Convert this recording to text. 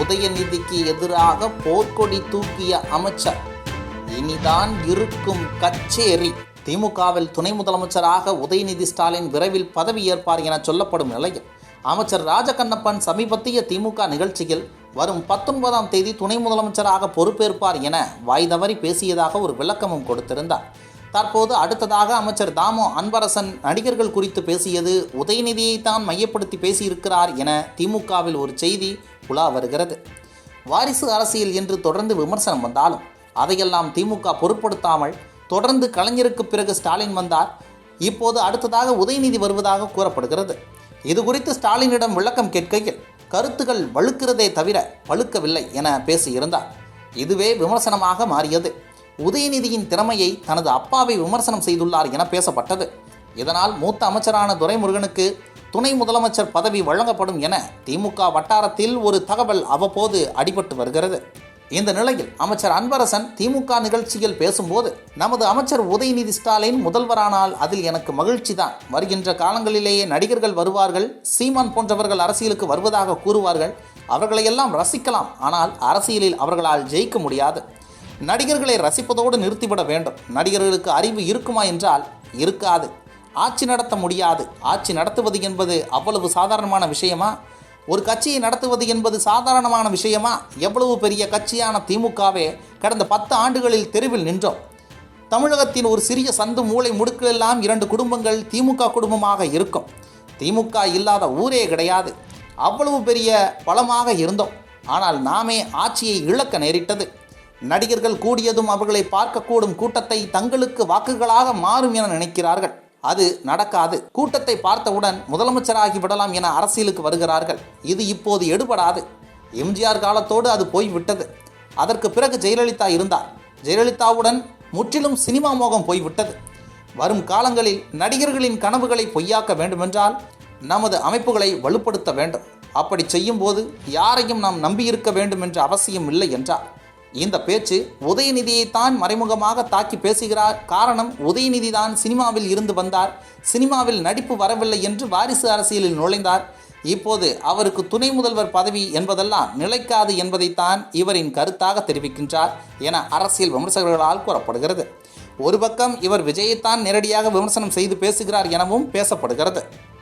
உதயநிதிக்கு எதிராக போர்க்கொடி தூக்கிய அமைச்சர். இனிதான் இருக்கும் கச்சேரி. திமுகவில் துணை முதலமைச்சராக உதயநிதி ஸ்டாலின் விரைவில் பதவியேற்பார் என சொல்லப்படும் நிலையில் அமைச்சர் ராஜகண்ணப்பன் சமீபத்திய திமுக நிகழ்ச்சியில் வரும் பத்தொன்பதாம் தேதி துணை முதலமைச்சராக பொறுப்பேற்பார் என வாய் தவறி பேசியதாக ஒரு விளக்கமும் கொடுத்திருந்தார். தற்போது அடுத்ததாக அமைச்சர் தாமோ அன்பரசன் நடிகர்கள் குறித்து பேசியது உதயநிதியை தான் மையப்படுத்தி பேசியிருக்கிறார் என திமுகவில் ஒரு செய்தி புலா வருகிறது. வாரிசு அரசியல் என்று தொடர்ந்து விமர்சனம் வந்தாலும் அதையெல்லாம் திமுக பொருட்படுத்தாமல் தொடர்ந்து கலைஞருக்கு பிறகு ஸ்டாலின் வந்தார். இப்போது அடுத்ததாக உதயநிதி வருவதாக கூறப்படுகிறது. இது குறித்து ஸ்டாலினிடம் விளக்கம் கேட்கையில் கருத்துகள் வழுக்கிறதே தவிர வழுக்கவில்லை என பேசியிருந்தார். இதுவே விமர்சனமாக மாறியது. உதயநிதியின் திறமையை தனது அப்பாவை விமர்சனம் செய்துள்ளார் என பேசப்பட்டது. இதனால் மூத்த அமைச்சரான துரைமுருகனுக்கு துணை முதலமைச்சர் பதவி வழங்கப்படும் என திமுக வட்டாரத்தில் ஒரு தகவல் அவ்வப்போது அடிபட்டு வருகிறது. இந்த நிலையில் அமைச்சர் அன்பரசன் திமுக நிகழ்ச்சியில் பேசும்போது நமது அமைச்சர் உதயநிதி ஸ்டாலின் முதல்வரானால் அதில் எனக்கு மகிழ்ச்சி தான் வருகின்ற காலங்களிலேயே நடிகர்கள் வருவார்கள் சீமான் போன்றவர்கள் அரசியலுக்கு வருவதாக கூறுவார்கள். அவர்களையெல்லாம் ரசிக்கலாம் ஆனால் அரசியலில் அவர்களால் ஜெயிக்க முடியாது. நடிகர்களை ரசிப்பதோடு நிறுத்திவிட வேண்டும். நடிகர்களுக்கு அறிவு இருக்குமா என்றால் இருக்காது. ஆட்சி நடத்த முடியாது. ஆட்சி நடத்துவது என்பது அவ்வளவு சாதாரணமான விஷயமா? ஒரு கட்சியை நடத்துவது என்பது சாதாரணமான விஷயமா? எவ்வளவு பெரிய கட்சியான திமுகவே கடந்த பத்து ஆண்டுகளில் தெருவில் நின்றோம். தமிழகத்தின் ஒரு சிறிய சந்து மூளை முடுக்கிலெல்லாம் இரண்டு குடும்பங்கள் திமுக குடும்பமாக இருக்கும். திமுக இல்லாத ஊரே கிடையாது. அவ்வளவு பெரிய பலமாக இருந்தோம். ஆனால் நாமே ஆட்சியை இழக்க நேரிட்டது. நடிகர்கள் கூடியதும் அவர்களை பார்க்கக்கூடும் கூட்டத்தை தங்களுக்கு வாக்குகளாக மாறும் என நினைக்கிறார்கள். அது நடக்காது. கூட்டத்தை பார்த்தவுடன் முதலமைச்சராகி விடலாம் என அரசியலுக்கு வருகிறார்கள். இது இப்போது எடுபடாது. எம்ஜிஆர் காலத்தோடு அது போய்விட்டது. அதற்கு பிறகு ஜெயலலிதா இருந்தார். ஜெயலலிதாவுடன் முற்றிலும் சினிமா மோகம் போய்விட்டது. வரும் காலங்களில் நடிகர்களின் கனவுகளை பொய்யாக்க வேண்டுமென்றால் நமது அமைப்புகளை வலுப்படுத்த வேண்டும். அப்படி செய்யும்போது யாரையும் நாம் நம்பியிருக்க வேண்டும் என்ற அவசியம் இல்லை என்றார். இந்த பேச்சு உதயநிதியைத்தான் மறைமுகமாக தாக்கி பேசுகிறார். காரணம் உதயநிதி தான் சினிமாவில் இருந்து வந்தார். சினிமாவில் நடிப்பு வரவில்லை என்று வாரிசு அரசியலில் நுழைந்தார். இப்போது அவருக்கு துணை முதல்வர் பதவி என்பதெல்லாம் நிலைக்காது என்பதைத்தான் இவரின் கருத்தாக தெரிவிக்கின்றார் என அரசியல் விமர்சகர்களால் கூறப்படுகிறது. ஒரு பக்கம் இவர் விஜயைத்தான் நேரடியாக விமர்சனம் செய்து பேசுகிறார் எனவும் பேசப்படுகிறது.